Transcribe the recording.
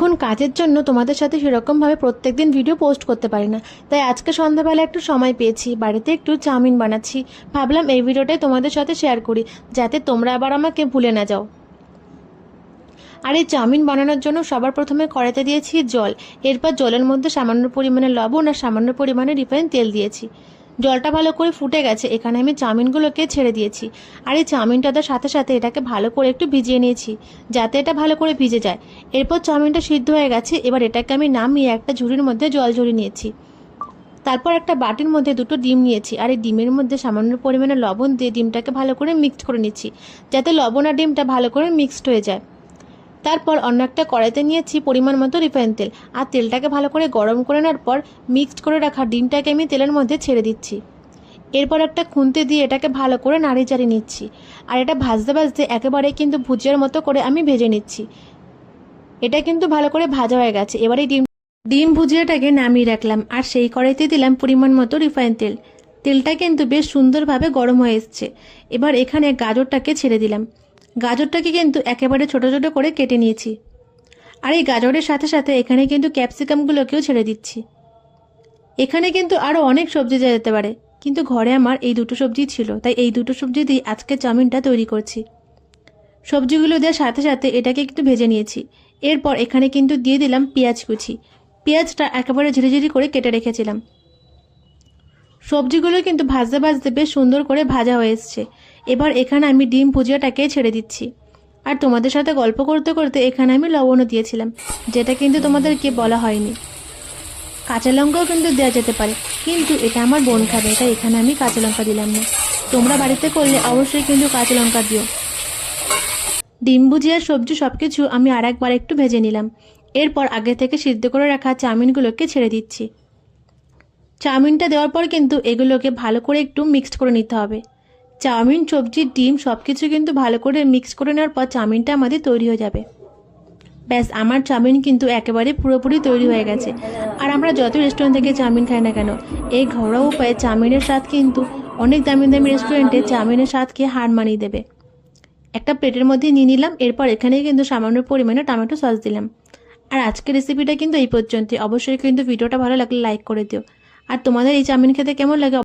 এখন কাজের জন্য তোমাদের সাথে সেরকমভাবে প্রত্যেক দিন ভিডিও পোস্ট করতে পারি না। তাই আজকে সন্ধ্যাবেলা একটু সময় পেয়েছি, বাড়িতে একটু চাউমিন বানাচ্ছি। ভাবলাম এই ভিডিওটাই তোমাদের সাথে শেয়ার করি, যাতে তোমরা আবার আমাকে ভুলে না যাও। আর এই চাউমিন বানানোর জন্য সবার প্রথমে কড়াইতে দিয়েছি জল, এরপর জলের মধ্যে সামান্য পরিমাণে লবণ আর সামান্য পরিমাণে রিফাইন তেল দিয়েছি। জলটা ভালো করে ফুটে গেছে, এখানে আমি চাউমিনগুলোকে ছেড়ে দিয়েছি। আর এই চাউমিনটাদের সাথে সাথে এটাকে ভালো করে একটু ভিজিয়ে নিয়েছি, যাতে এটা ভালো করে ভিজে যায়। এরপর চাউমিনটা সিদ্ধ হয়ে গেছে, এবার এটাকে আমি নামিয়ে একটা ঝুড়ির মধ্যে জল ঝরিয়ে নিয়েছি। তারপর একটা বাটির মধ্যে দুটো ডিম নিয়েছি, আর এই ডিমের মধ্যে সামান্য পরিমাণে লবণ দিয়ে ডিমটাকে ভালো করে মিক্সড করে নিচ্ছি, যাতে লবণ আর ডিমটা ভালো করে মিক্সড হয়ে যায়। তারপর অন্য একটা কড়াইতে নিয়েছি পরিমাণ মতো রিফাইন তেল। আর তেলটাকে ভালো করে গরম করে নেওয়ার পর মিক্সড করে রাখা ডিমটাকে আমি তেলের মধ্যে ছেড়ে দিচ্ছি। এরপর একটা খুন্তি দিয়ে এটাকে ভালো করে নাড়ি চাড়িয়ে নিচ্ছি। আর এটা ভাজতে ভাজতে একেবারে কিন্তু ভুজিয়ার মতো করে আমি ভেজে নিচ্ছি। এটা কিন্তু ভালো করে ভাজা হয়ে গেছে। এবারে ডিম ডিম ভুজিয়াটাকে নামিয়ে রাখলাম। আর সেই কড়াইতে দিলাম পরিমাণ মতো রিফাইন তেল। তেলটা কিন্তু বেশ সুন্দরভাবে গরম হয়ে এসছে। এবার এখানে গাজরটাকে ছেড়ে দিলাম। গাজরটাকে কিন্তু একেবারে ছোট ছোট করে কেটে নিয়েছি। আর এই গাজরের সাথে সাথে এখানে কিন্তু ক্যাপসিকামগুলোকেও ছেড়ে দিচ্ছি। এখানে কিন্তু আরও অনেক সবজি দেওয়া যেতে পারে, কিন্তু ঘরে আমার এই দুটো সবজি ছিল, তাই এই দুটো সবজি দিয়ে আজকে চাউমিনটা তৈরি করছি। সবজিগুলো দেওয়ার সাথে সাথে এটাকে একটু ভেজে নিয়েছি। এরপর এখানে কিন্তু দিয়ে দিলাম পেঁয়াজ কুচি। পেঁয়াজটা একেবারে ঝিরিঝিরি করে কেটে রেখেছিলাম। সবজিগুলো কিন্তু ভাজতে ভাজতে বেশ সুন্দর করে ভাজা হয়ে এসছে। এবার এখানে আমি ডিম ভুজিয়াটাকে ছেড়ে দিচ্ছি। আর তোমাদের সাথে গল্প করতে করতে এখানে আমি লবণও দিয়েছিলাম, যেটা কিন্তু তোমাদেরকে বলা হয়নি। কাঁচা লঙ্কাও কিন্তু দেওয়া যেতে পারে, কিন্তু এটা আমার বোন খাবে এটা এখানে আমি কাঁচা লঙ্কা দিলাম না। তোমরা বাড়িতে করলে অবশ্যই কিন্তু কাঁচা লঙ্কা দিও। ডিম ভুজিয়ার সবজি সব কিছু আমি আর একবার একটু ভেজে নিলাম। এরপর আগে থেকে সিদ্ধ করে রাখা চাউমিনগুলোকে ছেড়ে দিচ্ছি। চাউমিনটা দেওয়ার পর কিন্তু এগুলোকে ভালো করে একটু মিক্সড করে নিতে হবে। চাউমিন, সবজি, ডিম সব কিছু কিন্তু ভালো করে মিক্স করে নেওয়ার পর চাউমিনটা আমাদের তৈরি হয়ে যাবে। ব্যাস, আমার চাউমিন কিন্তু একেবারে পুরোপুরি তৈরি হয়ে গেছে। আর আমরা যত রেস্টুরেন্ট থেকে চাউমিন খাই না কেন, এই ঘরোয়া উপায়ে চাউমিনের স্বাদ কিন্তু অনেক দামি দামি রেস্টুরেন্টে চাউমিনের স্বাদকে হার মানিয়ে দেবে। একটা প্লেটের মধ্যে নিয়ে নিলাম, এরপর এখানে কিন্তু সামান্য পরিমাণে টমেটো সস দিলাম। আর আজকের রেসিপিটা কিন্তু এই পর্যন্ত অবশ্যই কিন্তু ভিডিওটা ভালো লাগলে লাইক করে দিও। আর তোমাদের এই চাউমিন খেতে কেমন লাগে?